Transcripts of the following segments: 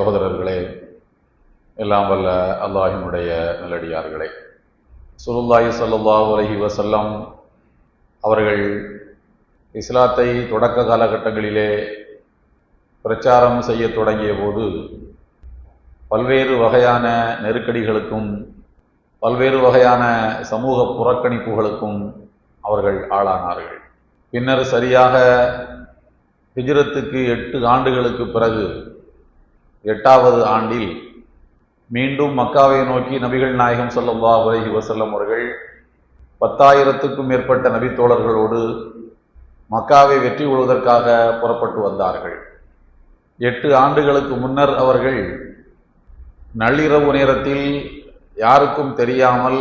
சகோதரர்களே எல்லாம் வல்ல அல்லாஹினுடைய நல்லடியார்களே. சுருல்லாஹி ஸல்லல்லாஹு உலகி வசல்லம் அவர்கள் இஸ்லாத்தை தொடக்க காலகட்டங்களிலே பிரச்சாரம் செய்ய தொடங்கிய போது பல்வேறு வகையான நெருக்கடிகளுக்கும் பல்வேறு வகையான சமூக புறக்கணிப்புகளுக்கும் அவர்கள் ஆளானார்கள். பின்னர் சரியாக ஹிஜ்ரத்துக்கு எட்டு ஆண்டுகளுக்கு பிறகு எட்டாவது ஆண்டில் மீண்டும் மக்காவை நோக்கி நபிகள் நாயகம் சொல்லல்லா உலகி வசல்லம் அவர்கள் பத்தாயிரத்துக்கும் மேற்பட்ட நபித்தோழர்களோடு மக்காவை வெற்றி கொள்வதற்காக புறப்பட்டு வந்தார்கள். எட்டு ஆண்டுகளுக்கு முன்னர் அவர்கள் நள்ளிரவு நேரத்தில் யாருக்கும் தெரியாமல்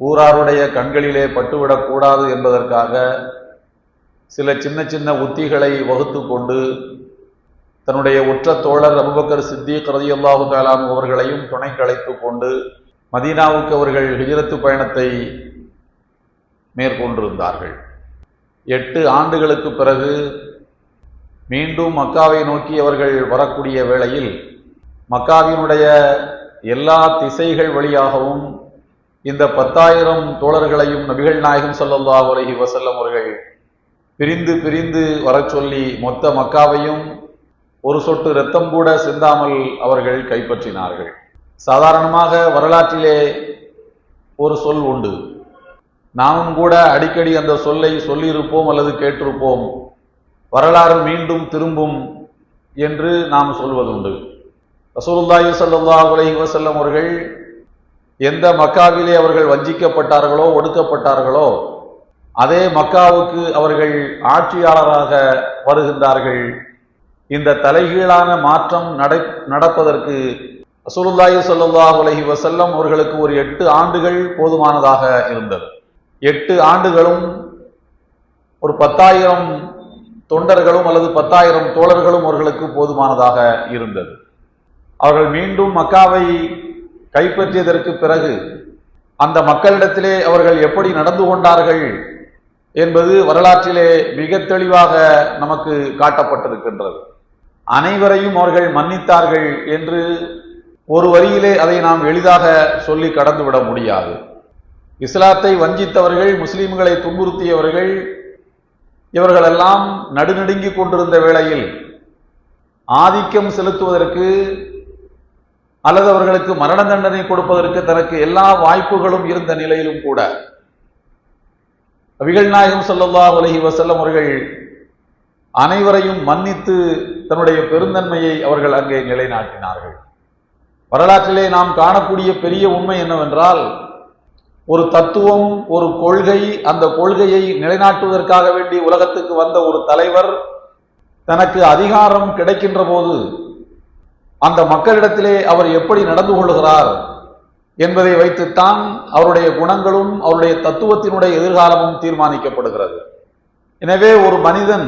ஊராருடைய கண்களிலே பட்டுவிடக்கூடாது என்பதற்காக சில சின்ன சின்ன உத்திகளை வகுத்து கொண்டு தன்னுடைய உற்ற தோழர் அபுபக்கர் சித்திக் ரதியல்லாஹு தாலாம் அவர்களையும் துணைக்கு அழைத்து கொண்டு மதீனாவுக்கு அவர்கள் ஹிஜரத்து பயணத்தை மேற்கொண்டிருந்தார்கள். எட்டு ஆண்டுகளுக்கு பிறகு மீண்டும் மக்காவை நோக்கி அவர்கள் வரக்கூடிய வேளையில் மக்காவினுடைய எல்லா திசைகள் வழியாகவும் இந்த பத்தாயிரம் தோழர்களையும் நபிகள் நாயகம் ஸல்லல்லாஹு அலைஹி வசல்லம் அவர்கள் பிரிந்து பிரிந்து வரச் சொல்லி மொத்த மக்காவையும் ஒரு சொட்டு இரத்தம் கூட சிந்தாமல் அவர்கள் கைப்பற்றினார்கள். சாதாரணமாக வரலாற்றிலே ஒரு சொல் உண்டு. நாமும் கூட அடிக்கடி அந்த சொல்லை சொல்லியிருப்போம் அல்லது கேட்டிருப்போம். வரலாறு மீண்டும் திரும்பும் என்று நாம் சொல்வதுண்டு. ரசூலுல்லாஹி சல்லா உலகி வசல்லம் அவர்கள் எந்த மக்காவிலே அவர்கள் வஞ்சிக்கப்பட்டார்களோ ஒடுக்கப்பட்டார்களோ அதே மக்காவுக்கு அவர்கள் ஆட்சியாளராக வருகின்றார்கள். இந்த தலைகீழான மாற்றம் நடை நடப்பதற்கு ரசூலுல்லாஹி சொல்லுல்லாஹ் உலகி வசல்லம் அவர்களுக்கு ஒரு எட்டு ஆண்டுகள் போதுமானதாக இருந்தது. எட்டு ஆண்டுகளும் ஒரு பத்தாயிரம் தொண்டர்களும் அல்லது பத்தாயிரம் தோழர்களும் அவர்களுக்கு போதுமானதாக இருந்தது. அவர்கள் மீண்டும் மக்காவை கைப்பற்றியதற்கு பிறகு அந்த மக்களிடத்திலே அவர்கள் எப்படி நடந்து கொண்டார்கள் என்பது வரலாற்றிலே மிக தெளிவாக நமக்கு காட்டப்பட்டிருக்கின்றது. அனைவரையும் அவர்கள் மன்னித்தார்கள் என்று ஒரு வரியிலே அதை நாம் எளிதாக சொல்லி கடந்துவிட முடியாது. இஸ்லாத்தை வஞ்சித்தவர்கள் முஸ்லீம்களை துன்புறுத்தியவர்கள் இவர்களெல்லாம் நடுநடுங்கிக் கொண்டிருந்த வேளையில் ஆதிக்கம் செலுத்துவதற்கு அல்லது அவர்களுக்கு மரண தண்டனை கொடுப்பதற்கு தனக்கு எல்லா வாய்ப்புகளும் இருந்த நிலையிலும் கூட அவிகள் நாயகம் ஸல்லல்லாஹு அலைஹி வஸல்லம் அவர்கள் அனைவரையும் மன்னித்து தன்னுடைய பெருந்தன்மையை அவர்கள் அங்கே நிலைநாட்டினார்கள். வரலாற்றிலே நாம் காணக்கூடிய பெரிய உண்மை என்னவென்றால் ஒரு தத்துவம் ஒரு கொள்கை அந்த கொள்கையை நிலைநாட்டுவதற்காக வேண்டி உலகத்துக்கு வந்த ஒரு தலைவர் தனக்கு அதிகாரம் கிடைக்கின்ற போது அந்த மக்களிடத்திலே அவர் எப்படி நடந்து கொள்கிறார் என்பதை வைத்துத்தான் அவருடைய குணங்களும் அவருடைய தத்துவத்தினுடைய எதிர்காலமும் தீர்மானிக்கப்படுகிறது. எனவே ஒரு மனிதன்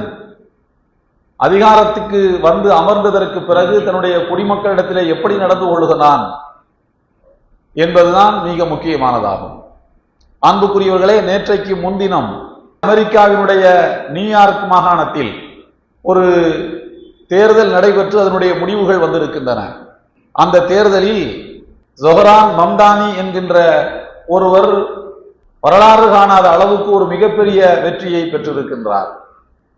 அதிகாரத்துக்கு வந்து அமர்ந்ததற்கு பிறகு தன்னுடைய குடிமக்களிடத்திலே எப்படி நடந்து கொள்கிறான் என்பதுதான் மிக முக்கியமானதாகும். அன்புக்குரியவர்களே நேற்றைக்கு முன்தினம் அமெரிக்காவினுடைய நியூயார்க் மாகாணத்தில் ஒரு தேர்தல் நடைபெற்று அதனுடைய முடிவுகள் வந்திருக்கின்றன. அந்த தேர்தலில் ஜொஹரான் மம்தானி என்கின்ற ஒருவர் வரலாறு காணாத அளவுக்கு ஒரு மிகப்பெரிய வெற்றியை பெற்றிருக்கின்றார்.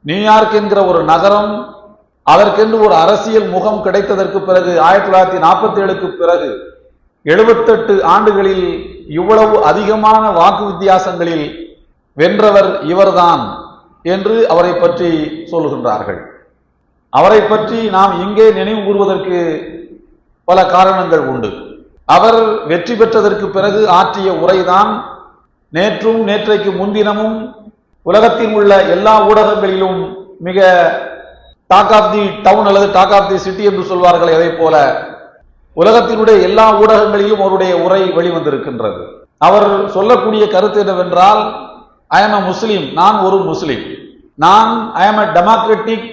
நியூயார்க் என்கிற ஒரு நகரம் அதற்கென்று ஒரு அரசியல் முகம் கிடைத்ததற்கு பிறகு ஆயிரத்தி தொள்ளாயிரத்தி நாற்பத்தி ஏழுக்கு பிறகு எழுபத்தெட்டு ஆண்டுகளில் இவ்வளவு அதிகமான வாக்கு வித்தியாசங்களில் வென்றவர் இவர்தான் என்று அவரை பற்றி சொல்கின்றார்கள் அவரை பற்றி நாம் இங்கே நினைவு கூறுவதற்கு பல காரணங்கள் உண்டு. அவர் வெற்றி பெற்றதற்கு பிறகு ஆற்றிய உரைதான் நேற்றும் நேற்றைக்கு முன்தினமும் உலகத்தில் உள்ள எல்லா ஊடகங்களிலும் மிக டாக் ஆஃப் தி டவுன் அல்லது டாக் ஆஃப் தி சிட்டி என்று சொல்வார்கள் அதே போல உலகத்தினுடைய எல்லா ஊடகங்களிலும் அவருடைய உரை வெளிவந்திருக்கின்றது. அவர் சொல்லக்கூடிய கருத்து என்னவென்றால் ஐ எம் அ முஸ்லீம் நான் ஒரு முஸ்லீம் நான் I am a democratic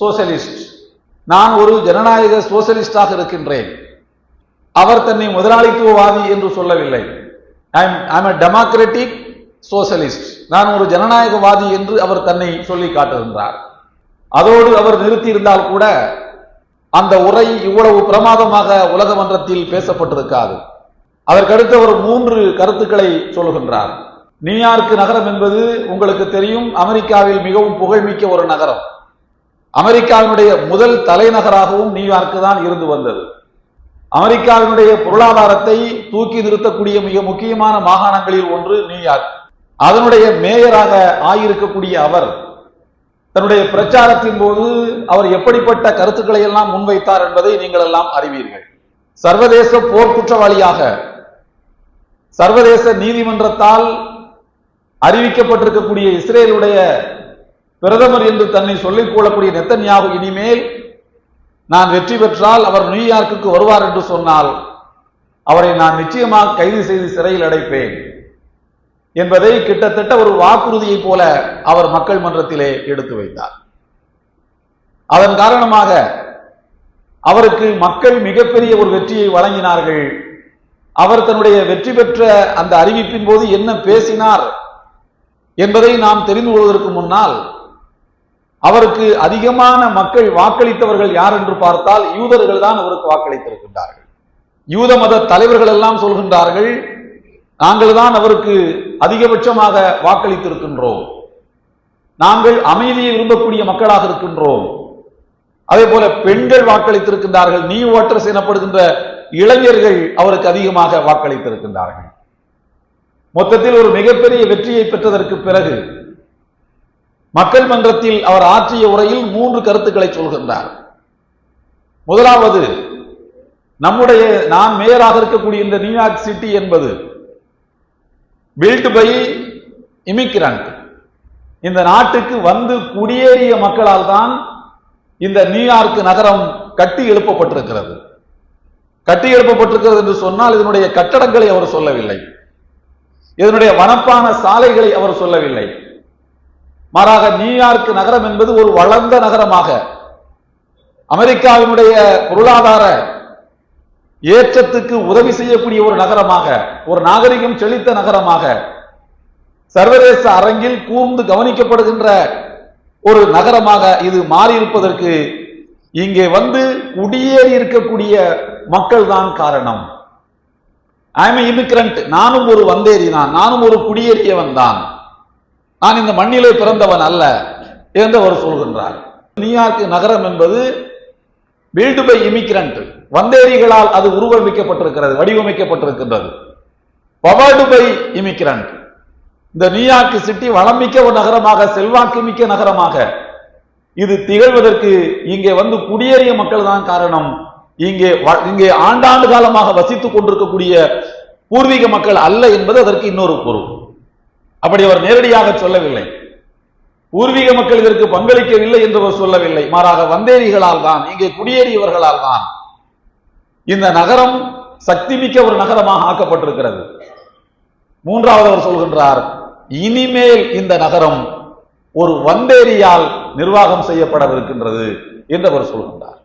socialist நான் ஒரு ஜனநாயக சோசியலிஸ்டாக இருக்கின்றேன். அவர் தன்னை முதலாளித்துவவாதி என்று சொல்லவில்லை. I am a democratic socialist. நான் ஒரு ஜனநாயகவாதி என்று அவர் தன்னை சொல்லி காட்டுகின்றார் அதோடு அவர் நிறுத்தியிருந்தால் கூட அந்த உரை இவ்வளவு பிரமாதமாக உலக மன்றத்தில் பேசப்பட்டிருக்காது. அதற்கடுத்து அவர் மூன்று கருத்துக்களை சொல்லுகின்றார். நியூயார்க் நகரம் என்பது உங்களுக்கு தெரியும் அமெரிக்காவில் மிகவும் புகழ்மிக்க ஒரு நகரம். அமெரிக்காவினுடைய முதல் தலைநகராகவும் நியூயார்க் தான் இருந்து வந்தது. அமெரிக்காவினுடைய பொருளாதாரத்தை தூக்கி நிறுத்தக்கூடிய மிக முக்கியமான மாகாணங்களில் ஒன்று நியூயார்க். அதனுடைய மேயராக ஆயிருக்கக்கூடிய அவர் தன்னுடைய பிரச்சாரத்தின் போது அவர் எப்படிப்பட்ட கருத்துக்களை எல்லாம் முன்வைத்தார் என்பதை நீங்கள் எல்லாம் அறிவீர்கள். சர்வதேச போர் குற்றவாளியாக சர்வதேச நீதிமன்றத்தால் அறிவிக்கப்பட்டிருக்கக்கூடிய இஸ்ரேலுடைய பிரதமர் என்று தன்னை சொல்லிக் கொள்ளக்கூடிய நெத்தன்யாகு இனிமேல் நான் வெற்றி பெற்றால் அவர் நியூயார்க்குக்கு வருவார் என்று சொன்னால் அவரை நான் நிச்சயமாக கைது செய்து சிறையில் அடைப்பேன். என்பதை கிட்டத்தட்ட ஒரு வாக்குறுதியை போல அவர் மக்கள் மன்றத்திலே எடுத்து வைத்தார். அதன் காரணமாக அவருக்கு மக்கள் மிகப்பெரிய ஒரு வெற்றியை வழங்கினார்கள். அவர் தன்னுடைய வெற்றி பெற்ற அந்த அறிவிப்பின் போது என்ன பேசினார் என்பதை நாம் தெரிந்து கொள்வதற்கு முன்னால் அவருக்கு அதிகமான மக்கள் வாக்களித்தவர்கள் யார் என்று பார்த்தால் யூதர்கள் தான் அவருக்கு வாக்களித்திருக்கின்றார்கள். யூத மத தலைவர்கள் எல்லாம் சொல்கின்றார்கள் நாங்கள் தான் அவருக்கு அதிகபட்சமாக வாக்களித்திருக்கின்றோம். நாங்கள் அமைதியை விரும்பக்கூடிய மக்களாக இருக்கின்றோம். அதே போல பெண்கள் வாக்களித்திருக்கின்றார்கள் நீ ஓட்டர்ஸ் எனப்படுகின்ற இளைஞர்கள் அவருக்கு அதிகமாக வாக்களித்திருக்கின்றார்கள். மொத்தத்தில் ஒரு மிகப்பெரிய வெற்றியை பெற்றதற்கு பிறகு மக்கள் மன்றத்தில் அவர் ஆற்றிய உரையில் மூன்று கருத்துக்களை சொல்கின்றார். முதலாவது நம்முடைய நான் மேயராக இருக்கக்கூடிய இந்த நியூயார்க் சிட்டி என்பது பில்ட் பை இமிகிரண்ட் இந்த நாட்டுக்கு வந்து குடியேறிய மக்களால் தான் இந்த நியூயார்க் நகரம் கட்டி எழுப்பப்பட்டிருக்கிறது. கட்டி எழுப்பப்பட்டிருக்கிறது என்று சொன்னால் இதனுடைய கட்டடங்களை அவர் சொல்லவில்லை. இதனுடைய வனப்பான சாலைகளை அவர் சொல்லவில்லை. மாறாக நியூயார்க் நகரம் என்பது ஒரு வளர்ந்த நகரமாக அமெரிக்காவினுடைய பொருளாதார ஏற்றத்துக்கு உதவி செய்யக்கூடிய ஒரு நகரமாக ஒரு நாகரிகம் செழித்த நகரமாக சர்வதேச அரங்கில் கூர்ந்து கவனிக்கப்படுகின்ற ஒரு நகரமாக இது மாறியிருப்பதற்கு இங்கே வந்து குடியேறி இருக்கக்கூடிய மக்கள் தான் காரணம் ஐம் இமிகிரண்ட் நானும் ஒரு வந்தேறி தான் நானும் ஒரு குடியேறியவன் தான். நான் இந்த மண்ணிலே பிறந்தவன் அல்ல என்று அவர் சொல்கின்றார். நியூயார்க் நகரம் என்பது பில்டு பை இமிகிரண்ட் வந்தேரிகளால் அது உருவமைக்கப்பட்டிருக்கிறது வடிவமைக்கப்பட்டிருக்கின்றது. பவர்டு பை இமிகிரண்ட் இந்த நியூயார்க் சிட்டி வளமிக்க ஒரு நகரமாக செல்வாக்கு மிக்க நகரமாக இது திகழ்வதற்கு இங்கே வந்து குடியேறிய மக்கள் தான் காரணம். இங்கே வ- இங்கே ஆண்டாண்டு காலமாக வசித்துக் கொண்டிருக்கக்கூடிய பூர்வீக மக்கள் அல்ல என்பது அதற்கு இன்னொரு பொருள். அப்படி அவர் நேரடியாக சொல்லவில்லை. பூர்வீக மக்கள் இதற்கு பங்களிக்கவில்லை என்று அவர் சொல்லவில்லை. மாறாக வந்தேரிகளால் தான் இங்கே குடியேறியவர்களால் தான் இந்த நகரம் சக்திமிக்க ஒரு நகரமாக ஆக்கப்பட்டிருக்கிறது. மூன்றாவது அவர் சொல்கின்றார் இனிமேல் இந்த நகரம் ஒரு வந்தேரியால் நிர்வாகம் செய்யப்படவிருக்கின்றது என்று அவர் சொல்கின்றார்.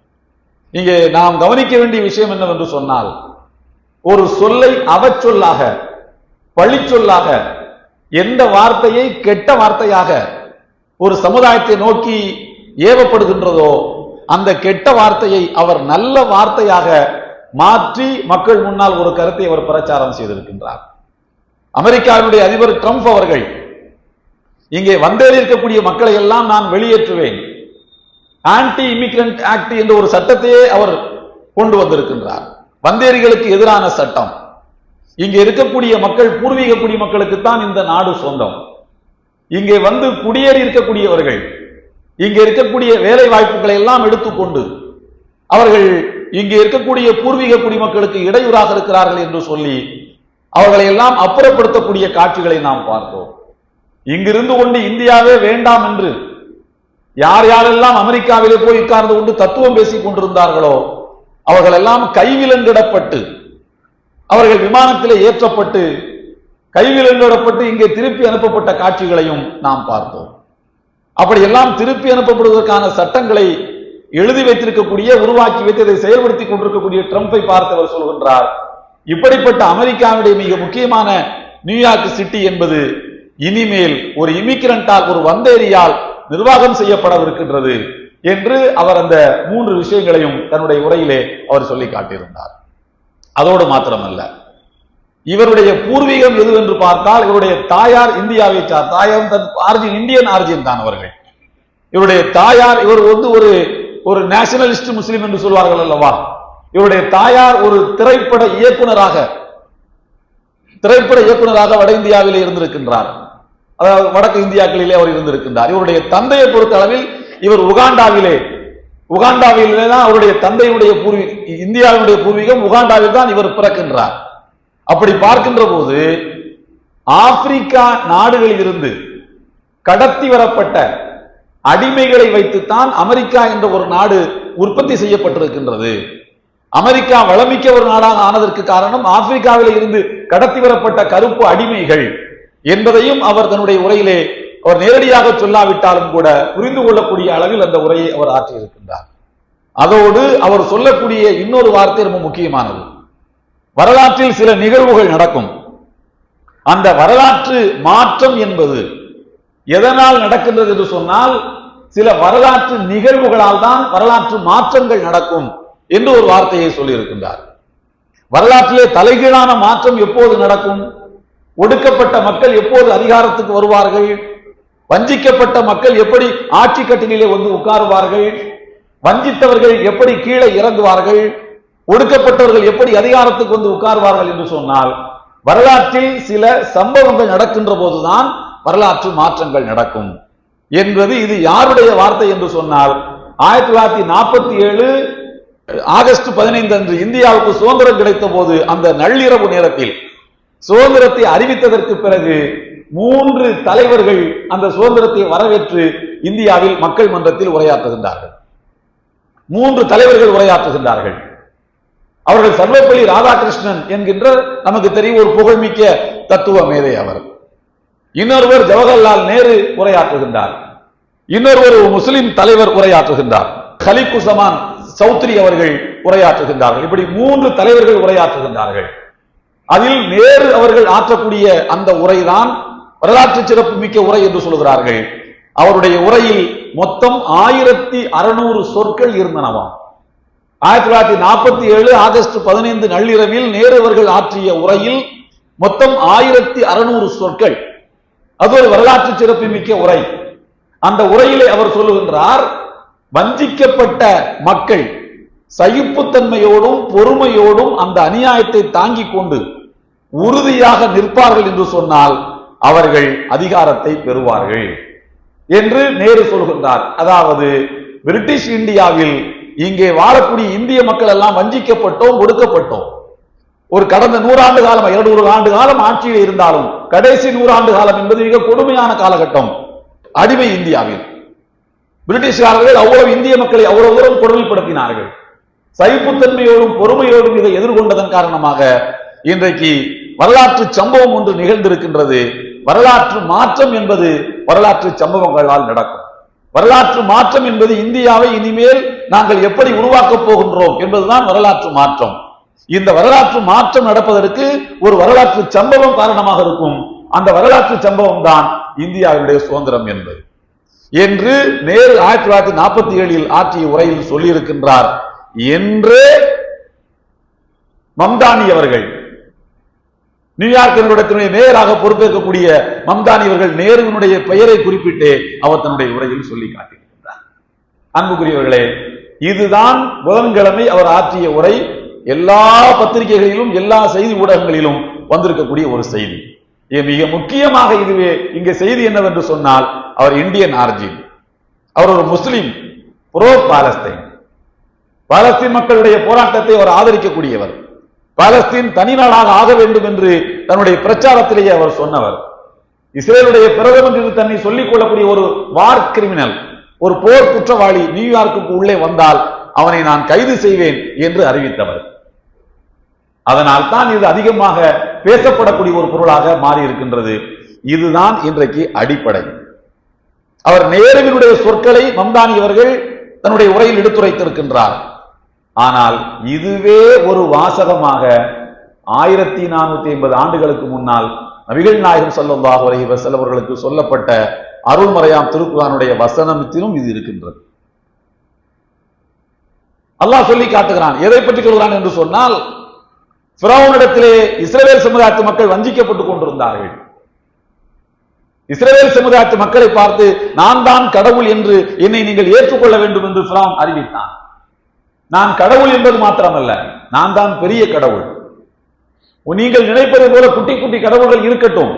இங்கே நாம் கவனிக்க வேண்டிய விஷயம் என்னவென்று சொன்னால் ஒரு சொல்லை அவச்சொல்லாக பழிச்சொல்லாக எந்த வார்த்தையை கெட்ட வார்த்தையாக ஒரு சமுதாயத்தை நோக்கி ஏவப்படுகின்றதோ அந்த கெட்ட வார்த்தையை அவர் நல்ல வார்த்தையாக மாற்றி மக்கள் முன்னால் ஒரு கருத்தை அவர் பிரச்சாரம் செய்திருக்கின்றார். அமெரிக்காவினுடைய அதிபர் ட்ரம்ப் அவர்கள் இங்கே வந்தேறி இருக்கக்கூடிய மக்களை எல்லாம் நான் வெளியேற்றுவேன். ஆன்டி இமிகிரண்ட் ஆக்ட் என்ற ஒரு சட்டத்தையே அவர் கொண்டு வந்திருக்கின்றார். வந்தேரிகளுக்கு எதிரான சட்டம். இங்கே இருக்கக்கூடிய மக்கள் பூர்வீக குடிமக்களுக்குத்தான் இந்த நாடு சொந்தம். இங்கே வந்து குடியேறி இருக்கக்கூடியவர்கள் இங்கே இருக்கக்கூடிய வேலை வாய்ப்புகளை எல்லாம் எடுத்துக்கொண்டு அவர்கள் இங்கே இருக்கக்கூடிய பூர்வீக குடிமக்களுக்கு இடையூறாக இருக்கிறார்கள் என்று சொல்லி அவர்களை எல்லாம் அப்புறப்படுத்தக்கூடிய காட்சிகளை நாம் பார்த்தோம். இங்கிருந்து கொண்டு இந்தியாவே வேண்டாம் என்று யார் யாரெல்லாம் அமெரிக்காவிலே போய் உட்கார்ந்து கொண்டு தத்துவம் பேசிக் கொண்டிருந்தார்களோ அவர்கள் எல்லாம் கைவிலங்கிடப்பட்டு அவர்கள் விமானத்திலே ஏற்றப்பட்டு கைவிலங்கிடப்பட்டு இங்கே திருப்பி அனுப்பப்பட்ட காட்சிகளையும் நாம் பார்த்தோம். அப்படியெல்லாம் திருப்பி அனுப்பப்படுவதற்கான சட்டங்களை எழுதி வைத்திருக்கக்கூடிய உருவாக்கி வைத்து அதை செயல்படுத்திக் கொண்டிருக்கக்கூடிய ட்ரம்பை பார்த்தவர் சொல்கின்றார் இப்படிப்பட்ட அமெரிக்காவுடைய மிக முக்கியமான நியூயார்க் சிட்டி என்பது இனிமேல் ஒரு இமிகிரண்டால் ஒரு வந்தேரியால் நிர்வாகம் செய்யப்படவிருக்கின்றது என்று அவர் அந்த மூன்று விஷயங்களையும் தன்னுடைய உரையிலே அவர் சொல்லி காட்டியிருந்தார். அதோடு மாத்திரமல்ல இவருடைய பூர்வீகம் எது என்று பார்த்தால் இவருடைய தாயார் இந்தியாவை சார் தாயார் தன் ஆர்ஜின் இந்தியன் ஆர்ஜின் தான் அவர்கள். இவருடைய தாயார் இவர் வந்து ஒரு ஒரு நேஷனலிஸ்ட் முஸ்லிம் என்று சொல்வார்கள் அல்லவா? இவருடைய தாயார் ஒரு திரைப்பட இயக்குனராக திரைப்பட இயக்குனராக வட இந்தியாவிலே இருந்திருக்கின்றார். அதாவது வடக்கு இந்தியாக்களிலே அவர் இருந்திருக்கின்றார். இவருடைய தந்தையை பொறுத்த அளவில் இவர் உகாண்டாவிலே உகாண்டாவிலே தான் அவருடைய தந்தையுடைய பூர்வீ இந்தியாவினுடைய பூர்வீகம் உகாண்டாவில் தான் இவர் பிறக்கின்றார். அப்படி பார்க்கின்ற போது ஆப்பிரிக்கா நாடுகளில் இருந்து கடத்தி வரப்பட்ட அடிமைகளை வைத்துத்தான் அமெரிக்கா என்ற ஒரு நாடு உற்பத்தி செய்யப்பட்டிருக்கின்றது. அமெரிக்கா வளமிக்க ஒரு நாடாக ஆனதற்கு காரணம் ஆப்பிரிக்காவில் இருந்து கடத்தி வரப்பட்ட கருப்பு அடிமைகள் என்பதையும் அவர் தன்னுடைய உரையிலே அவர் நேரடியாக சொல்லாவிட்டாலும் கூட புரிந்து கொள்ளக்கூடிய அளவில் அந்த உரையை அவர் ஆற்றியிருக்கின்றார். அதோடு அவர் சொல்லக்கூடிய இன்னொரு வார்த்தை ரொம்ப முக்கியமானது. வரலாற்றில் சில நிகழ்வுகள் நடக்கும். அந்த வரலாற்று மாற்றம் என்பது எதனால் நடக்கின்றது என்று சொன்னால் சில வரலாற்று நிகழ்வுகளால் தான் வரலாற்று மாற்றங்கள் நடக்கும் என்று ஒரு வார்த்தையை சொல்லியிருக்கின்றார். வரலாற்றிலே தலைகீழான மாற்றம் எப்போது நடக்கும்? ஒடுக்கப்பட்ட மக்கள் எப்போது அதிகாரத்துக்கு வருவார்கள்? வஞ்சிக்கப்பட்ட மக்கள் எப்படி ஆட்சி கட்டிலே வந்து உட்காருவார்கள்? வஞ்சித்தவர்கள் எப்படி கீழே இறங்குவார்கள்? ஒடுக்கப்பட்டவர்கள் எப்படி அதிகாரத்துக்கு வந்து உட்கார்வார்கள் என்று சொன்னால் வரலாற்றில் சில சம்பவங்கள் நடக்கின்ற போதுதான் வரலாற்று மாற்றங்கள் நடக்கும். என்பது இது யாருடைய வார்த்தை என்று சொன்னால் ஆயிரத்தி தொள்ளாயிரத்தி நாற்பத்தி ஏழு ஆகஸ்ட் பதினைந்து அன்று இந்தியாவுக்கு சுதந்திரம் கிடைத்த போது அந்த நள்ளிரவு நேரத்தில் சுதந்திரத்தை அறிவித்ததற்கு பிறகு மூன்று தலைவர்கள் அந்த சுதந்திரத்தை வரவேற்று இந்தியாவில் மக்கள் மன்றத்தில் உரையாற்றுகின்றார்கள். மூன்று தலைவர்கள் உரையாற்றுகின்றார்கள். அவர்கள் சர்வப்பள்ளி ராதாகிருஷ்ணன் என்கின்ற நமக்கு தெரியும் ஒரு புகழ்மிக்க தத்துவ மேதை அவர். இன்னொருவர் ஜவஹர்லால் நேரு உரையாற்றுகின்றார். இன்னொருவர் ஒரு முஸ்லிம் தலைவர் உரையாற்றுகின்றார். ஹலிகுசமான் சௌத்ரி அவர்கள் உரையாற்றுகின்றார்கள். இப்படி மூன்று தலைவர்கள் உரையாற்றுகின்றார்கள். அதில் நேரு அவர்கள் ஆற்றக்கூடிய அந்த உரைதான் வரலாற்று சிறப்பு மிக்க உரை என்று சொல்கிறார்கள் அவருடைய உரையில் மொத்தம் ஆயிரத்தி அறுநூறு சொற்கள் இருந்தனவாம். ஆயிரத்தி தொள்ளாயிரத்தி நாற்பத்தி ஏழு ஆகஸ்ட் பதினைந்து நள்ளிரவில் நேருவர்கள் ஆற்றிய உரையில் மொத்தம் ஆயிரத்தி அறுநூறு சொற்கள். அது ஒரு வரலாற்று சிறப்பு மிக்க உரை. அந்த உரையிலே அவர் சொல்லுகின்றார் வஞ்சிக்கப்பட்ட மக்கள் சகிப்புத்தன்மையோடும் பொறுமையோடும் அந்த அநியாயத்தை தாங்கிக் கொண்டு உறுதியாக நிற்பார்கள் என்று சொன்னால் அவர்கள் அதிகாரத்தை பெறுவார்கள் என்று நேரு சொல்கின்றார். அதாவது பிரிட்டிஷ் இந்தியாவில் இங்கே வாழக்கூடிய இந்திய மக்கள் எல்லாம் வஞ்சிக்கப்பட்டோம் ஒடுக்கப்பட்டோம். ஒரு கடந்த நூறாண்டு காலம் இருநூறு ஆண்டு காலம் ஆட்சியில் இருந்தாலும் கடைசி நூறாண்டு காலம் என்பது மிக கொடுமையான காலகட்டம். அடிமை இந்தியாவில். பிரிட்டிஷ்காரர்கள் அவ்வளவு இந்திய மக்களை அவ்வளவு தூரம் கொடுமைப்படுத்தினார்கள். சகிப்புத்தன்மையோடும் பொறுமையோடும் இதை எதிர்கொண்டதன் காரணமாக இன்றைக்கு வரலாற்று சம்பவம் ஒன்று நிகழ்ந்திருக்கின்றது. வரலாற்று மாற்றம் என்பது வரலாற்று சம்பவங்களால் நடக்கும். வரலாற்று மாற்றம் என்பது இந்தியாவை இனிமேல் நாங்கள் எப்படி உருவாக்கப் போகின்றோம் என்பதுதான் வரலாற்று மாற்றம். இந்த வரலாற்று மாற்றம் நடப்பதற்கு ஒரு வரலாற்று சம்பவம் காரணமாக இருக்கும். அந்த வரலாற்று சம்பவம் தான் இந்தியாவுடைய சுதந்திரம் என்பது. என்று நேரு ஆயிரத்தி தொள்ளாயிரத்தி நாற்பத்தி ஏழில் ஆற்றிய உரையில் சொல்லியிருக்கின்றார். என்று மம்தானி அவர்கள் நியூயார்க் நிறுவனத்தினுடைய மேயராக பொறுப்பேற்கக்கூடிய மம்தானி இவர்கள் நேருவினுடைய பெயரை குறிப்பிட்டு அவர் தன்னுடைய உரையில் சொல்லி காட்டியிருக்கிறார் அன்புக்குரியவர்களே இதுதான் புதன்கிழமை அவர் ஆற்றிய உரை. எல்லா பத்திரிகைகளிலும் எல்லா செய்தி ஊடகங்களிலும் வந்திருக்கக்கூடிய ஒரு செய்தி. இது மிக முக்கியமாக இதுவே. இங்க செய்தி என்னவென்று சொன்னால் அவர் இந்தியன் ஆர்ஜின். அவர் ஒரு முஸ்லிம் புரோ பாலஸ்தீன் பாலஸ்தீன் மக்களுடைய போராட்டத்தை அவர் ஆதரிக்கக்கூடியவர். பாலஸ்தீன் தனி நாடாக ஆக வேண்டும் என்று தன்னுடைய பிரச்சாரத்திலேயே அவர் சொன்னவர். இஸ்ரேலுடைய பிரதமர் என்று தன்னை சொல்லிக் கொள்ளக்கூடிய ஒரு வார் கிரிமினல் ஒரு போர் குற்றவாளி நியூயார்க்குக்கு உள்ளே வந்தால் அவனை நான் கைது செய்வேன் என்று அறிவித்தவர். அதனால் தான் இது அதிகமாக பேசப்படக்கூடிய ஒரு பொருளாக மாறி இருக்கின்றது இதுதான் இன்றைக்கு அடிப்படை. அவர் நேருவினுடைய சொற்களை மம்தானி அவர்கள் தன்னுடைய உரையில் எடுத்துரைத்திருக்கின்றார். ஆனால் இதுவே ஒரு வாசகமாக ஆயிரத்தி நானூத்தி ஐம்பது ஆண்டுகளுக்கு முன்னால் நபிகள் நாயகம் ஸல்லல்லாஹு அலைஹி வஸல்லம் அவர்களுக்கு சொல்லப்பட்ட அருள்மறையாம் திருக்குறானுடைய வசனத்திலும் இது இருக்கின்றது. அல்லாஹ் சொல்லி காட்டுகிறான். எதை பற்றி கொள்கிறான் என்று சொன்னால் பிரவுனிடத்திலே இஸ்ரேல் சமுதாயத்து மக்கள் வஞ்சிக்கப்பட்டுக் கொண்டிருந்தார்கள். இஸ்ரேல் சமுதாயத்து மக்களை பார்த்து நான் தான் கடவுள் என்று என்னை நீங்கள் ஏற்றுக்கொள்ள வேண்டும் என்று பிரான் அறிவித்தான். நான் கடவுள் என்பது மாத்திரமல்ல நான் தான் பெரிய கடவுள். நீங்கள் நினைப்பதை போல குட்டி குட்டி கடவுள்கள் இருக்கட்டும்.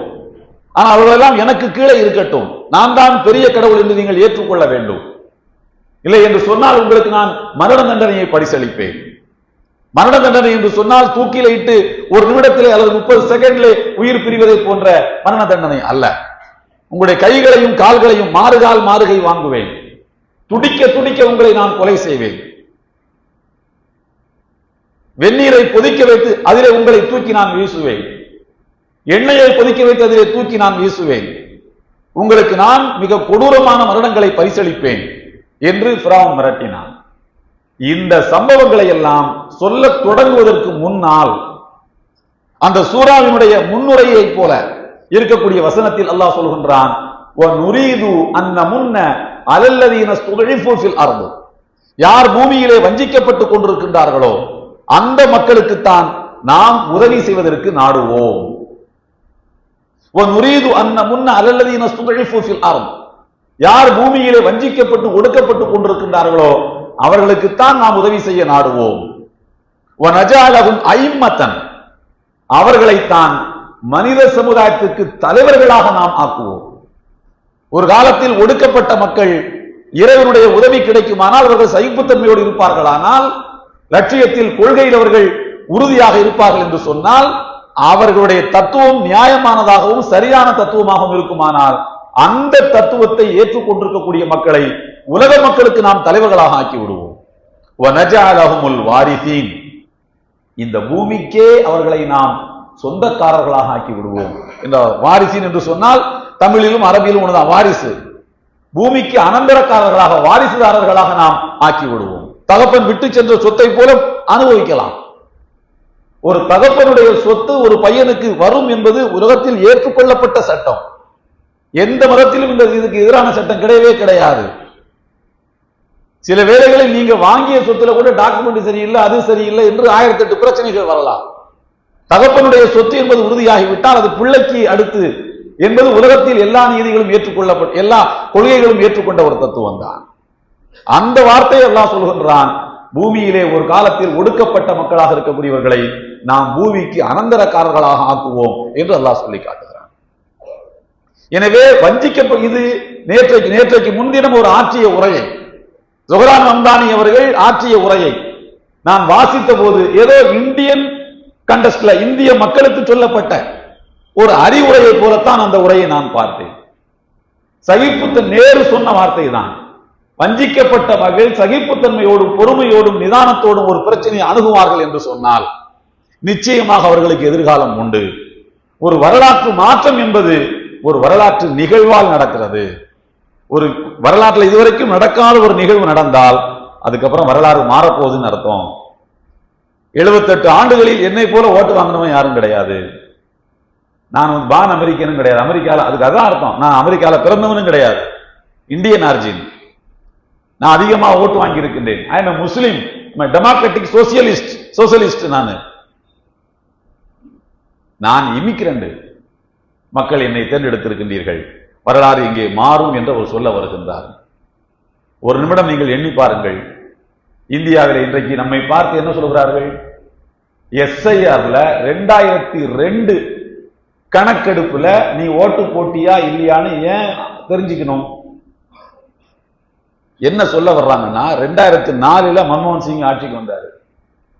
ஆனால் அவர்களெல்லாம் எனக்கு கீழே இருக்கட்டும். நான் தான் பெரிய கடவுள் என்று நீங்கள் ஏற்றுக்கொள்ள வேண்டும். இல்லை என்று சொன்னால் உங்களுக்கு நான் மரண தண்டனையை பரிசளிப்பேன். மரண தண்டனை என்று சொன்னால் தூக்கில இட்டு ஒரு நிமிடத்திலே அல்லது முப்பது செகண்ட்லே உயிர் பிரிவதை போன்ற மரண தண்டனை அல்ல. உங்களுடைய கைகளையும் கால்களையும் மாறுகால் மாறுகை வாங்குவேன். துடிக்க துடிக்க உங்களை நான் கொலை செய்வேன். வெந்நீரை கொதிக்க வைத்து அதிலே உங்களை தூக்கி நான் வீசுவேன். எண்ணெயை கொதிக்க வைத்து அதிலே தூக்கி நான் வீசுவேன். உங்களுக்கு நான் மிக கொடூரமான மரணங்களை பரிசளிப்பேன் என்று பிராவன் மிரட்டினான். இந்த சம்பவங்களை எல்லாம் சொல்ல தொடங்குவதற்கு முன்னால் அந்த சூறாவினுடைய முன்னுரையை போல இருக்கக்கூடிய வசனத்தில் அல்லாஹ் சொல்கின்றான் நுரீது அன்ன முன்ன யார் பூமியிலே வஞ்சிக்கப்பட்டுக் கொண்டிருக்கின்றார்களோ அந்த மக்களுக்குத்தான் நாம் உதவி செய்வதற்கு நாடுவோம். நுரீது அன்ன முன்ன அலல்லதீன சுழிஃபூஃபில் ஆரம் யார் பூமியிலே வஞ்சிக்கப்பட்டு ஒடுக்கப்பட்டுக் கொண்டிருக்கின்றார்களோ அவர்களுக்குத்தான் நாம் உதவி செய்ய நாடுவோம். நஜாலகும் ஐம்மத்தன். அவர்களைத்தான் மனித சமுதாயத்திற்கு தலைவர்களாக நாம் ஆக்குவோம். ஒரு காலத்தில் ஒடுக்கப்பட்ட மக்கள் இறைவனுடைய உதவி கிடைக்குமானால் அவர்கள் சகிப்புத்தன்மையோடு இருப்பார்களானால் லட்சியத்தில் கொள்கையில் அவர்கள் உறுதியாக இருப்பார்கள் என்று சொன்னால் அவர்களுடைய தத்துவம் நியாயமானதாகவும் சரியான தத்துவமாகவும் இருக்குமானால் அந்த தத்துவத்தை ஏற்றுக்கொண்டிருக்கக்கூடிய மக்களை உலக மக்களுக்கு நாம் தலைவர்களாக ஆக்கி விடுவோம் வாரிசீன். இந்த பூமிக்கே அவர்களை நாம் சொந்தக்காரர்களாக ஆக்கி விடுவோம் இந்த வாரிசின் என்று சொன்னால் தமிழிலும் அரபியிலும் ஒன்றுதான் வாரிசு. பூமிக்கு அனந்தரக்காரர்களாக வாரிசுதாரர்களாக நாம் ஆக்கி விடுவோம் தகப்பன் விட்டு சென்ற சொத்தை போல அனுபவிக்கலாம். ஒரு தகப்பனுடைய சொத்து ஒரு பையனுக்கு வரும் என்பது உலகத்தில் ஏற்றுக்கொள்ளப்பட்ட சட்டம். எந்த மதத்திலும் இந்த இதுக்கு எதிரான சட்டம் கிடையவே கிடையாது. சில வேளைகளில் நீங்க வாங்கிய சொத்துல கூட டாக்குமெண்ட் சரியில்லை அது சரியில்லை என்று ஆயிரத்தி எட்டு பிரச்சனைகள் வரலாம். தகப்பனுடைய சொத்து என்பது உறுதியாகிவிட்டால் அது பிள்ளைக்கு அடுத்து என்பது உலகத்தில் எல்லா நீதிகளும் ஏற்றுக்கொள்ளப்பட்ட எல்லா கொள்கைகளும் ஏற்றுக்கொண்ட ஒரு தத்துவம் தான் அந்த வார்த்தையை எல்லாம் சொல்கின்றான் பூமியிலே ஒரு காலத்தில் ஒடுக்கப்பட்ட மக்களாக இருக்கக்கூடியவர்களை நாம் பூமிக்கு அனந்தரக்காரர்களாக ஆக்குவோம் என்று அல்லாஹ் சொல்லி காட்டுகிறான். எனவே வஞ்சிக்க இது நேற்றைக்கு நேற்றைக்கு முன்தினம் ஒரு ஆற்றிய உரையை ஜொஹரான் வந்தானி அவர்கள் ஆற்றிய உரையை நான் வாசித்த போது ஏதோ இந்தியன் கண்டஸ்ட்ல இந்திய மக்களுக்கு சொல்லப்பட்ட ஒரு அறிவுரையை போலத்தான் அந்த உரையை நான் பார்த்தேன். சகிப்புத்த நேரு சொன்ன வார்த்தை தான் வஞ்சிக்கப்பட்ட மகள் சகிப்புத்தன்மையோடும் பொறுமையோடும் நிதானத்தோடும் ஒரு பிரச்சனையை அணுகுவார்கள் என்று சொன்னால் நிச்சயமாக அவர்களுக்கு எதிர்காலம் உண்டு. ஒரு வரலாற்று மாற்றம் என்பது ஒரு வரலாற்று நிகழ்வால் நடக்கிறது. ஒரு வரலாற்றில் இதுவரைக்கும் நடக்காத ஒரு நிகழ்வு நடந்தால் அதுக்கப்புறம் வரலாறு மாறப்போகுதுன்னு அர்த்தம். எழுபத்தெட்டு ஆண்டுகளில் என்னை போல ஓட்டு வாங்கினவன் யாரும் கிடையாது. நான் பான் அமெரிக்கனும் கிடையாது. அமெரிக்காவில் அதுக்கு அதான் அர்த்தம். நான் அமெரிக்காவில் பிறந்தவனும் கிடையாது. Indian origin. நான் அதிகமாக ஓட்டு வாங்கியிருக்கின்றேன். I am Muslim democratic socialist socialist நான். நான் இமிக்கிறேன் மக்கள் என்னை தேர்ந்தெடுத்திருக்கின்றீர்கள். வரலாறு இங்கே மாறும் என்று அவர் சொல்ல வருகின்றார். ஒரு நிமிடம் நீங்கள் எண்ணி பாருங்கள். இந்தியாவில் இன்றைக்கு நம்மை பார்த்து என்ன சொல்கிறார்கள்? எஸ்ஐஆர்ல ரெண்டாயிரத்தி ரெண்டு கணக்கெடுப்புல நீ ஓட்டு போட்டியா இல்லையான்னு ஏன் தெரிஞ்சுக்கணும்? என்ன சொல்ல வர்றாங்கன்னா ரெண்டாயிரத்தி நாலுல மன்மோகன் சிங் ஆட்சிக்கு வந்தார்.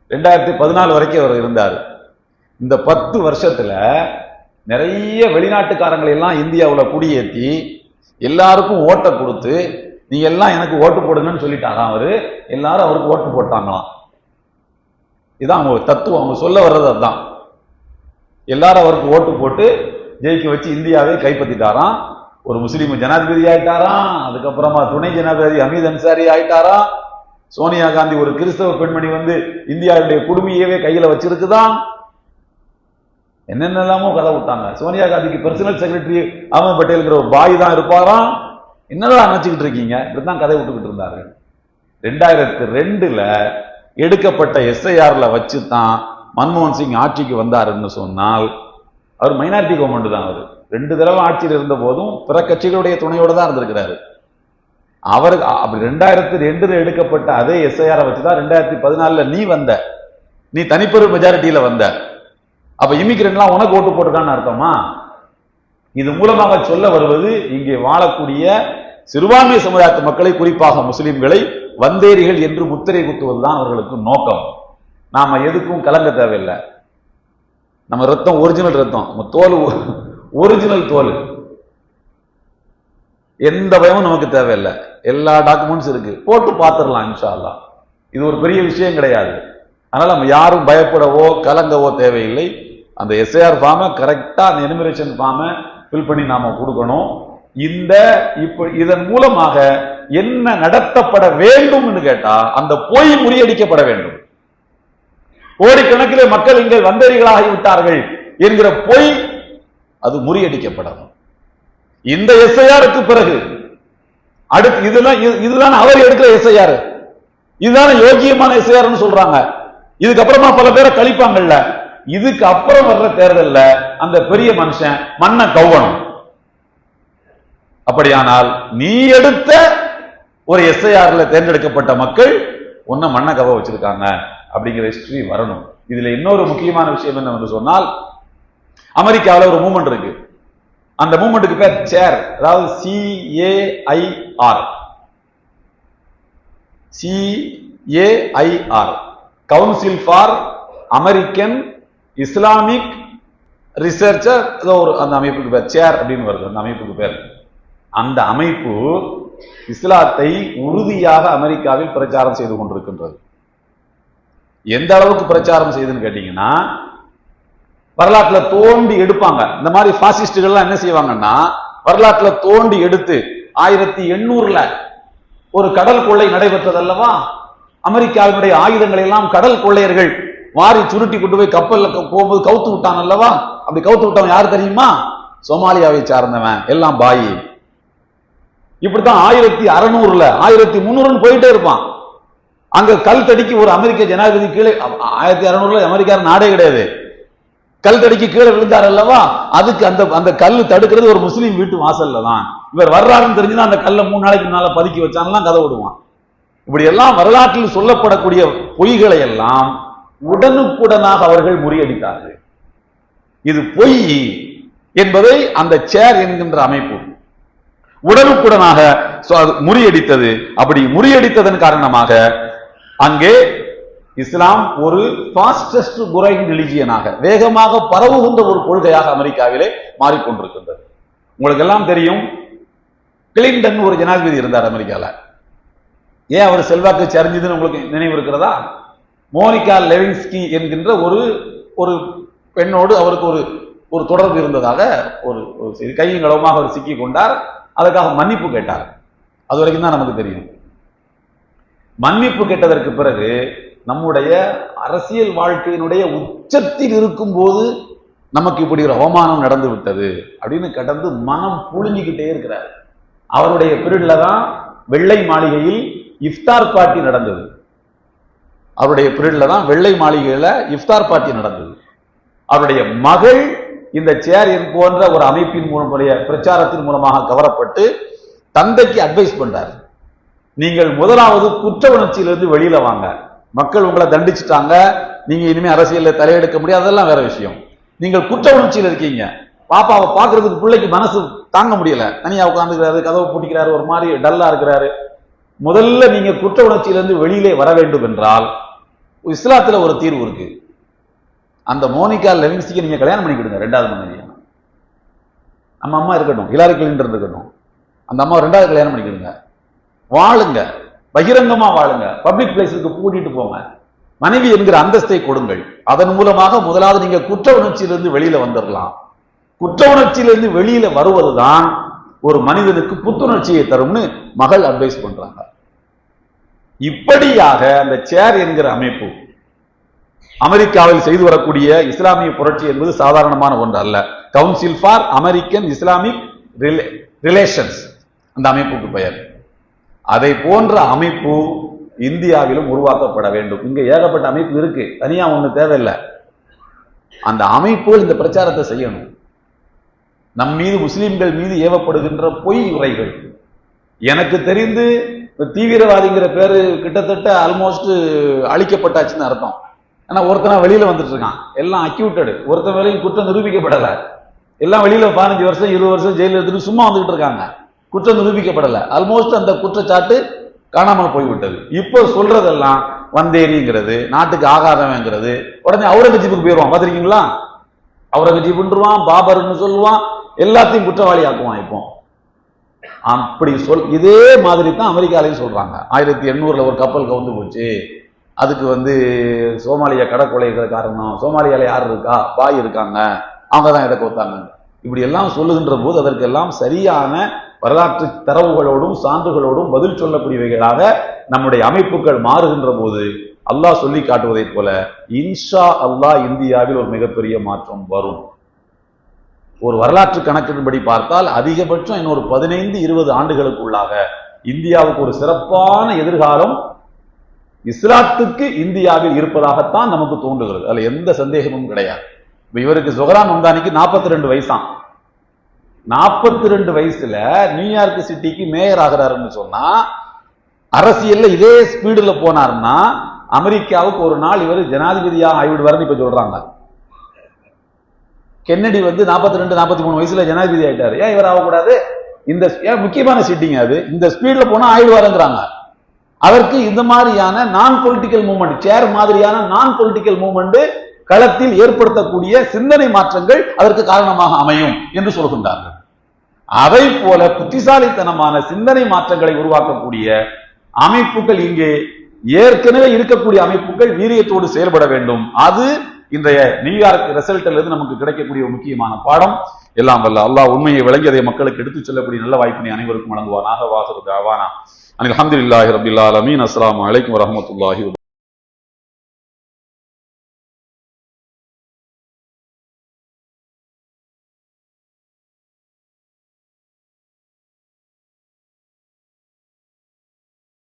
ரெண்டாயிரத்தி பதினாலு வரைக்கும் அவர் இருந்தார். இந்த பத்து வருஷத்துல நிறைய வெளிநாட்டுக்காரங்களை எல்லாம் இந்தியாவில் குடியேற்றி எல்லாருக்கும் ஓட்டை கொடுத்து நீ எல்லாம் எனக்கு ஓட்டு போடுங்கன்னு சொல்லிட்டாராம் அவரு? எல்லாரும் அவருக்கு ஓட்டு போட்டாங்களாம். இதான் அவங்க தத்துவம். அவங்க சொல்ல வர்றது அதுதான். எல்லாரும் அவருக்கு ஓட்டு போட்டு ஜெயிக்க வச்சு இந்தியாவை கைப்பற்றிட்டாராம். ஒரு முஸ்லீம் ஜனாதிபதி ஆயிட்டாராம் அதுக்கப்புறமா துணை ஜனாதிபதி அமீத் அன்சாரி ஆயிட்டாராம் சோனியா காந்தி ஒரு கிறிஸ்தவ பெண்மணி வந்து இந்தியாவுடைய குடுமையவே கையில வச்சிருக்குதான் என்னென்னலாமோ கதை விட்டாங்க. சோனியா காந்திக்கு பர்சனல் செக்ரட்டரி அகமது பட்டேலுங்கிற ஒரு பாய் தான் இருப்பாராம் என்னதான் நினைச்சுக்கிட்டு இருக்கீங்க? இப்படிதான் கதை விட்டுக்கிட்டு இருந்தாரு. ரெண்டாயிரத்தி ரெண்டுல எடுக்கப்பட்ட எஸ்ஐஆர்ல வச்சு தான் மன்மோகன் சிங் ஆட்சிக்கு வந்தாருன்னு சொன்னால் அவர் மைனாரிட்டி கவர்மெண்ட் தான் அவர். ரெண்டு தடவை ஆட்சியில் இருந்த போதும் பிற கட்சிகளுடைய துணையோட தான் இருந்திருக்கிறாரு. அவர் அப்படி ரெண்டாயிரத்தி ரெண்டுல எடுக்கப்பட்ட அதே எஸ்ஐஆரை வச்சுதான் ரெண்டாயிரத்தி பதினாலுல நீ வந்த. நீ தனிப்பெரும் மெஜாரிட்டியில வந்த. அப்ப இமிகிரண்ட்லாம் உனக்கு ஓட்டு போட்டிருக்கான்னு அர்த்தமா? இது மூலமாக சொல்ல வருவது இங்கே வாழக்கூடிய சிறுபான்மை சமுதாயத்து மக்களை குறிப்பாக முஸ்லிம்களை வந்தேரிகள் என்று முத்திரை குத்துவதுதான் அவர்களுக்கு நோக்கம். நாம எதுக்கும் கலங்க தேவையில்லை. நம்ம ரத்தம் ஒரிஜினல் ரத்தம். நம்ம தோல் ஒரிஜினல் தோல். எந்த பயமும் நமக்கு தேவையில்லை. எல்லா டாக்குமெண்ட்ஸ் இருக்கு. போட்டு பார்த்துடலாம் இன்ஷால்லா இது ஒரு பெரிய விஷயம் கிடையாது. அதனால நம்ம யாரும் பயப்படவோ கலங்கவோ தேவையில்லை. அந்த எஸ்ஐஆர் ஃபார்மை கரெக்டாக அந்த எனிமிரேஷன் ஃபார்மை ஃபில் பண்ணி நாம கொடுக்கணும். இந்த இப்ப இதன் மூலமாக என்ன நடத்தப்பட வேண்டும்னு கேட்டா அந்த பொய் முறியடிக்கப்பட வேண்டும். கோடிக்கணக்கிலே மக்கள் இங்கே வந்தறிகளாகி விட்டார்கள் என்கிற பொய் அது முறியடிக்கப்படும். இந்த எஸ்ஐஆருக்கு பிறகு அடுத்து இதுதான் இது- இதுதான் அவர் எடுக்கிற எஸ்ஐஆர்? இதுதான் யோகியமான எஸ்ஐஆர்னு சொல்றாங்க. இதுக்கப்புறமா பல பேரை கழிப்பாங்கல்ல இதுக்கு அப்புறம் வர்ற தேர்தல்ல அந்த பெரிய மனுஷன் மண்ணை கவ்வணும். அப்படியானால் நீ எடுத்த ஒரு எஸ்ஐஆர்ல தேர்ந்தெடுக்கப்பட்ட மக்கள் உன்னை மண்ணை கவ வச்சிருக்காங்க அப்படிங்கிற ஹிஸ்டரி வரணும். இதுல இன்னொரு முக்கியமான விஷயம் என்னவென்று சொன்னால் அமெரிக்காவில் ஒரு மூமெண்ட் இருக்கு. அந்த மூமெண்ட்டுக்கு பேர் சேர் அதாவது CAIR CAIR council for American Islamic researcher ஏதோ ஒரு அந்த அமைப்புக்கு பேர் சேர் அப்படின்னு வருது அந்த அமைப்புக்கு பேர். அந்த அமைப்பு இஸ்லாத்தை உறுதியாக அமெரிக்காவில் பிரச்சாரம் செய்து கொண்டிருக்கின்றது. எந்த அளவுக்கு பிரச்சாரம் செய்துன்னு கேட்டீங்கன்னா வரலாற்றுல தோண்டி எடுப்பாங்க. இந்த மாதிரி பாசிஸ்டுகள்லாம் என்ன செய்வாங்கன்னா வரலாற்றுல தோண்டி எடுத்து ஆயிரத்தி எண்ணூறுல ஒரு கடல் கொள்ளை நடைபெற்றது அல்லவா அமெரிக்காவினுடைய ஆயுதங்களை எல்லாம் கடல் கொள்ளையர்கள் வாரி சுருட்டி கொண்டு போய் கப்பல்ல போகும்போது கவுத்து விட்டான் அல்லவா அப்படி கவுத்து விட்டவன் யார் தெரியுமா? சோமாலியாவை சார்ந்தவன். எல்லாம் பாயி. இப்படித்தான் ஆயிரத்தி அறுநூறுல ஆயிரத்தி முந்நூறுன்னு போயிட்டே இருப்பான். அங்க கல் தடிக்கு ஒரு அமெரிக்க ஜனாதிபதி கீழே ஆயிரத்தி அறுநூறுல அமெரிக்கா நாடே கிடையாது. கல் தடுக்கி கீழே விழுந்தார் அல்லவா? அதுக்கு அந்த அந்த கல் தடுக்கிறது ஒரு முஸ்லீம் வீட்டு வாசல்ல தான். இவர் வர்றாருன்னு தெரிஞ்சுதான் அந்த கல்லை மூணு நாளைக்கு முன்னால பதுக்கி வச்சான்லாம் கதை விடுவான் இப்படி எல்லாம் வரலாற்றில் சொல்லப்படக்கூடிய பொய்களை எல்லாம் உடனுக்குடனாக அவர்கள் முறியடித்தார்கள். இது பொய் என்பதை அந்த சேர் என்கின்ற அமைப்பு உடனுக்குடனாக அது முறியடித்தது. அப்படி முறியடித்ததன் காரணமாக அங்கே இஸ்லாம் ஒரு ஃபாஸ்டஸ்ட் குரைங் ரிலிஜியனாக வேகமாக பரவுகின்ற ஒரு கொள்கையாக அமெரிக்காவிலே மாறிக்கொண்டிருக்கின்றது. உங்களுக்கு எல்லாம் தெரியும் கிளின்டன் ஒரு ஜனாதிபதி இருந்தார் அமெரிக்கால. ஏன் அவர் செல்வாக்கு சரிஞ்சதுன்னு உங்களுக்கு நினைவு இருக்கிறதா? மோனிகா லெவின்ஸ்கி என்கின்ற ஒரு ஒரு பெண்ணோடு அவருக்கு ஒரு ஒரு தொடர்பு இருந்ததாக ஒரு கையும் களவுமாக அவர் சிக்கி கொண்டார். அதுக்காக மன்னிப்பு கேட்டார். அது வரைக்கும் தான் நமக்கு தெரியும். மன்னிப்பு கேட்டதற்கு பிறகு நம்முடைய அரசியல் வாழ்க்கையினுடைய உச்சத்தில் இருக்கும்போது நமக்கு இப்படி ஒரு அவமானம் நடந்து விட்டது அப்படின்னு கடந்து மனம் புழுங்கிக்கிட்டே இருக்கிறார். அவருடைய பீரியட்ல தான் வெள்ளை மாளிகையில் இஃப்தார் பார்ட்டி நடந்தது. அவருடைய பீரியட்ல தான் வெள்ளை மாளிகையில இஃப்தார் பார்ட்டி நடந்தது. அவருடைய மகள் இந்த சேர் என் போன்ற ஒரு அமைப்பின் மூலமுடைய பிரச்சாரத்தின் மூலமாக கவரப்பட்டு தந்தைக்கு அட்வைஸ் பண்றார். நீங்கள் முதலாவது குற்ற உணர்ச்சியிலிருந்து வெளியில வாங்க. மக்கள் உங்களை தண்டிச்சிட்டாங்க. நீங்க இனிமே அரசியலில் தலையெடுக்க முடியாது. அதெல்லாம் வேற விஷயம். நீங்கள் குற்ற உணர்ச்சியில் இருக்கீங்க. பாப்பாவை பார்க்கறதுக்கு பிள்ளைக்கு மனசு தாங்க முடியல. தனியா உட்காந்துக்கிறாரு கதவை பூட்டிக்கிறாரு ஒரு மாதிரி டல்லா இருக்கிறாரு. முதல்ல நீங்க குற்ற உணர்ச்சியிலிருந்து வெளியிலே வர வேண்டும் என்றால் இஸ்லாத்துல ஒரு தீர்வு இருக்கு. அந்த மோனிகா லெவின்ஸ்டிக்கு நீங்க கல்யாணம் பண்ணிக்கிடுங்க ரெண்டாவது மனைவியா. நம்ம அம்மா இருக்கட்டும் ஹிலாரி கிளின்டன் இருக்கட்டும். அந்த அம்மா ரெண்டாவது கல்யாணம் பண்ணிக்கிடுங்க வாழுங்க. பகிரங்கமா வாழுங்க. பப்ளிக் பிளேஸுக்கு கூட்டிட்டு போங்க. மனைவி என்கிற அந்தஸ்தை கொடுங்கள். அதன் மூலமாக முதலாவது நீங்க குற்ற உணர்ச்சியிலிருந்து வெளியில வந்துடலாம் குற்ற உணர்ச்சியிலிருந்து வெளியில வருவதுதான் ஒரு மனிதனுக்கு புத்துணர்ச்சியை தரும்னு மகள் அட்வைஸ் பண்றாங்க. இப்படியாக அந்த சேர் என்கிற அமைப்பு அமெரிக்காவில் செய்து வரக்கூடிய இஸ்லாமிய புரட்சி என்பது சாதாரணமான ஒன்று அல்ல. Council for American Islamic relations அந்த அமைப்புக்கு பெயர். அதை போன்ற அமைப்பு இந்தியாவிலும் உருவாக்கப்பட வேண்டும். இங்க ஏகப்பட்ட அமைப்பு இருக்கு. தனியா ஒண்ணு தேவையில்லை. அந்த அமைப்புகள் இந்த பிரச்சாரத்தை செய்யணும். நம் மீது முஸ்லிம்கள் மீது ஏவப்படுகின்ற பொய் உரைகள். எனக்கு தெரிந்து தீவிரவாதிங்கிற பேரு கிட்டத்தட்ட ஆல்மோஸ்ட் அழிக்கப்பட்டாச்சுன்னு அர்த்தம். ஆனா ஒருத்தனா வெளியில வந்துட்டு இருக்கான். எல்லாம் அக்யூட்டடு ஒருத்தன் வேலையும் குற்றம் நிரூபிக்கப்படல. எல்லாம் வெளியில பதினஞ்சு வருஷம் இருபது வருஷம் ஜெயில எடுத்துட்டு சும்மா வந்துகிட்டு இருக்காங்க. குற்றம் நிரூபிக்கப்படலை. ஆல்மோஸ்ட் அந்த குற்றச்சாட்டு காணாமல் போய்விட்டது. இப்போ சொல்றதெல்லாம் வந்தேரிங்கிறது நாட்டுக்கு ஆகாதவங்கிறது உடனே அவுரங்கஜீப்புக்கு போயிடுவான் பார்த்துருக்கீங்களா? அவுரங்கஜீப்ன்றுவான் பாபர்னு சொல்லுவான் எல்லாத்தையும் குற்றவாளி ஆக்குவான் இப்போ. அப்படி சொல் இதே மாதிரி தான் அமெரிக்காலையும் சொல்றாங்க. ஆயிரத்தி எண்ணூறுல ஒரு கப்பல் கவுந்து போச்சு. அதுக்கு வந்து சோமாலியா கடற்கொலைகள் காரணம். சோமாலியால யார் இருக்கா? பாய் இருக்காங்க. அவங்க தான் இதை கோத்தாங்க இப்படி எல்லாம் சொல்லுகின்ற போது அதற்கெல்லாம் சரியான வரலாற்று தரவுகளோடும் சான்றுகளோடும் பதில் சொல்லக்கூடியவைகளாக நம்முடைய அமைப்புகள் மாறுகின்ற போது அல்லாஹ் சொல்லி காட்டுவதைப் போல இன்ஷா அல்லாஹ் இந்தியாவில் ஒரு மிகப்பெரிய மாற்றம் வரும். ஒரு வரலாற்று கணக்கின்படி பார்த்தால் அதிகபட்சம் இன்னொரு பதினைந்து இருபது ஆண்டுகளுக்குள்ளாக இந்தியாவுக்கு ஒரு சிறப்பான எதிர்காலம் இஸ்லாத்துக்கு இந்தியாவில் இருப்பதாகத்தான் நமக்கு தோன்றுகிறது. அதுல எந்த சந்தேகமும் கிடையாது. இப்ப இவருக்கு சுகரான் மம்தானிக்கு நாற்பத்தி ரெண்டு வயசாம். நாற்பத்தி ரெண்டு வயசுல நியூயார்க் சிட்டிக்கு மேயர் ஆகிறாருன்னு சொன்னா அரசியல்ல இதே ஸ்பீடுல போனாருன்னா அமெரிக்காவுக்கு ஒரு நாள் இவர் ஜனாதிபதியா ஆகிவிடுவாருன்னு இப்ப சொல்றாங்க. கென்னடி வந்து நாற்பத்தி ரெண்டு நாற்பத்தி மூணு வயசுல ஜனாதிபதி ஆயிட்டாரு. ஏன் இவர் ஆகக்கூடாது? இந்த ஏன் முக்கியமான சிட்டிங்க அது? இந்த ஸ்பீட்ல போனா ஆயிடுவாருங்கிறாங்க. அதற்கு இந்த மாதிரியான நான் பொலிட்டிக்கல் மூவ்மெண்ட் சேர் மாதிரியான நான் பொலிட்டிக்கல் மூவ்மெண்ட் களத்தில் ஏற்படுத்தக்கூடிய சிந்தனை மாற்றங்கள் அதற்கு காரணமாக அமையும் என்று சொல்கின்றார்கள். அதை போல புத்திசாலித்தனமான சிந்தனை மாற்றங்களை உருவாக்கக்கூடிய அமைப்புகள் இங்கே ஏற்கனவே இருக்கக்கூடிய அமைப்புகள் வீரியத்தோடு செயல்பட வேண்டும். அது இன்றைய நியூயார்க் ரிசல்ட்ல இருந்து நமக்கு கிடைக்கக்கூடிய ஒரு முக்கியமான பாடம். எல்லாம் வல்ல அல்லாஹ் உண்மையை விளங்கியதை மக்களுக்கு எடுத்துச் செல்லக்கூடிய நல்ல வாய்ப்பினை அனைவருக்கும் வழங்குவானாக. வாசரு தாவானா. அனில் அஹமதுல்லாஹி ரபில் ஆலமீன். அஸ்லாம் அலைக்கும் வரமத்துல்லாஹி